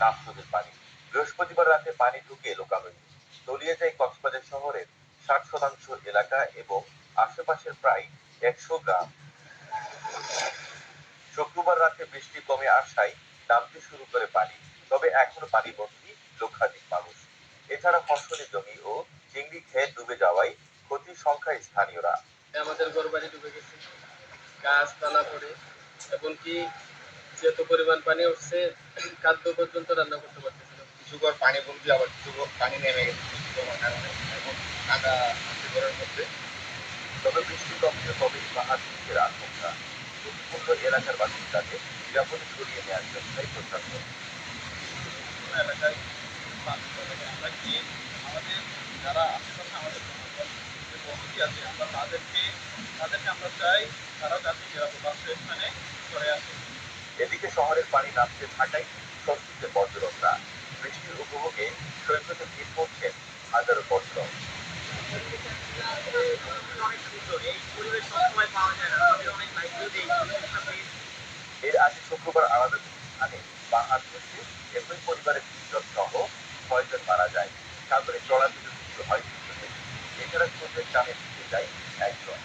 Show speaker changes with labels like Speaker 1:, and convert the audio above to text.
Speaker 1: নাফসদের পানি বৃহস্পতিবার রাতে পানি ঢুকে লোকালয়ে তলিয়ে যায় কক্সবাজার শহরের ষাট শতাংশ এলাকা এবং আশেপাশের প্রায় একশো গ্রাম। শুক্রবার রাতে বৃষ্টি কমে আসায় নামতে শুরু করে পানি, তবে এখনও পানিবন্দী লক্ষাধিক মানুষ। এছাড়া ফসলের জমি ও চিংড়ি খেয়ে ডুবে যাওয়ায় ক্ষতির সংখ্যায় স্থানীয়রা।
Speaker 2: আমাদের ঘর বাড়ি ডুবে গেছে। গাছপালা পড়ে এমনকি যত পরিমাণ পানি উঠছে খাদ্য পর্যন্ত রান্না করতে পারতেছে না।
Speaker 3: কিছু ঘর পানি বলবি আবার কিছু ঘর পানি নেমে গেছে এবং কাদা ঘরের মধ্যে।
Speaker 1: তবে বৃষ্টি কমলে তবেই পাহাড় ধসের আশঙ্কা। ঝুঁকিপূর্ণ এলাকার বাসিন্দাদের নিরাপদে সরিয়ে নেওয়ার প্রশাসন
Speaker 3: বিভিন্ন এলাকায় বাস্তব আমরা গিয়ে আমাদের যারা আশেপাশে আমাদের জনগণ যে আছে আমরা তাদেরকে তাদেরকে আমরা চাই তারা যাতে নিরাপদ
Speaker 1: এদিকে শহরের পানি নামতে থাকায় স্বস্তিতে পর্যটকরা বৃষ্টির উপভোগে সৈকতে ভিড় করছেন হাজারো পর্যটক এর আগে শুক্রবার আলাদা স্থানে পাহাড় ধসে একই পরিবারের তিনজন সহ ছয়জন মারা যায়। সাগরে চলাচলের হয় এছাড়া টানে ভিজে যায় একজন।